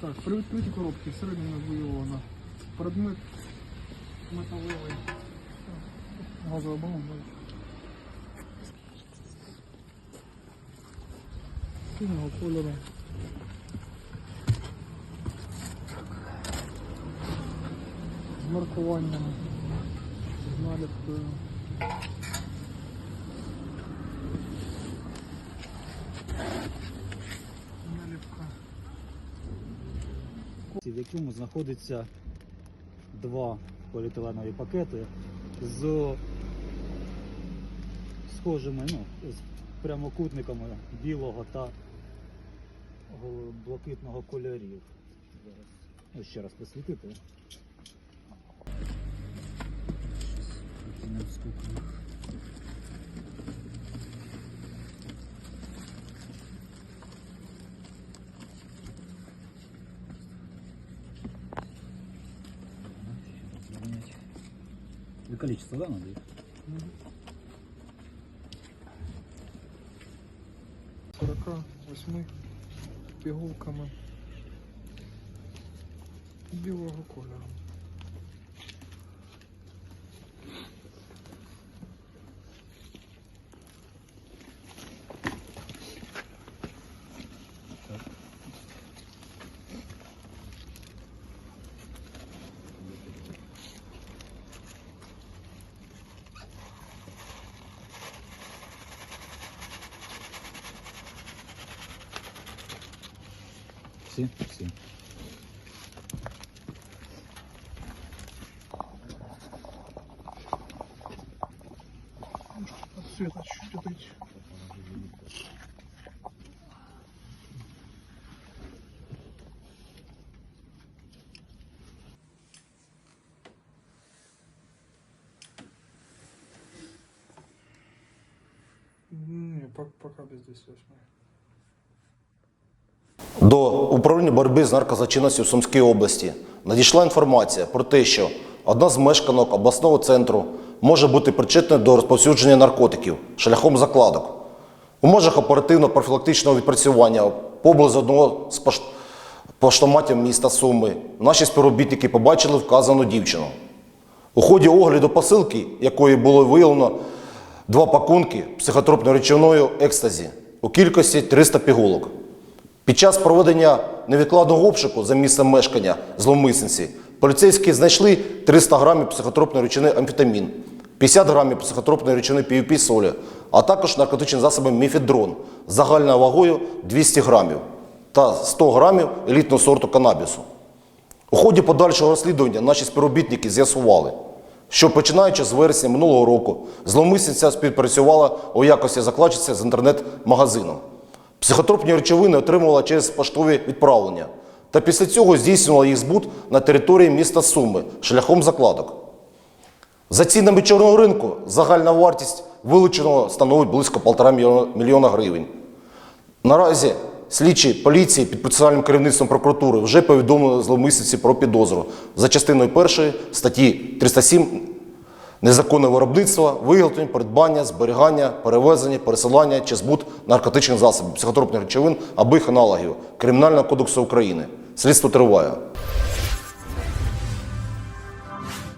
Так, при відкритій коробці всередині виявлено предмет металевий. Газова балон. Синього кольору. З маркуванням. З наліпкою. В якому знаходиться два поліетиленові пакети з схожими ну, з прямокутниками білого та го- блакитного кольорів. Зараз ну, ще раз посвітити. Скільки нам. Да, надо их? 48 пігулками білого кольору. Все, все. Света чуть отойти. Не, пока без 28. До управління боротьби з наркозлочинністю в Сумській області надійшла інформація про те, що одна з мешканок обласного центру може бути причетною до розповсюдження наркотиків шляхом закладок. У межах оперативно-профілактичного відпрацювання поблизу одного з пош- поштоматів міста Суми наші співробітники побачили вказану дівчину. У ході огляду посилки, якої було виявлено два пакунки психотропною речовиною екстазі у кількості 300 пігулок. Під час проведення невідкладного обшуку за місцем мешкання зловмисниці поліцейські знайшли 300 грамів психотропної речовини амфетамін, 50 грамів психотропної речовини PUP солі, а також наркотичні засоби міфедрон з загальною вагою 200 грамів та 100 грамів елітного сорту канабісу. У ході подальшого розслідування наші співробітники з'ясували, що починаючи з вересня минулого року зловмисниця співпрацювала у якості закладчиці з інтернет-магазином. Психотропні речовини отримувала через поштові відправлення та після цього здійснювала їх збут на території міста Суми шляхом закладок. За цінами чорного ринку загальна вартість вилученого становить близько 1,5 мільйона- гривень. Наразі слідчі поліції під процесуальним керівництвом прокуратури вже повідомили зловмисниці про підозру за частиною першої статті 307 незаконне виробництво, виготовлення, придбання, зберігання, перевезення, пересилання чи збут наркотичних засобів, психотропних речовин або їх аналогів Кримінального кодексу України. Слідство триває.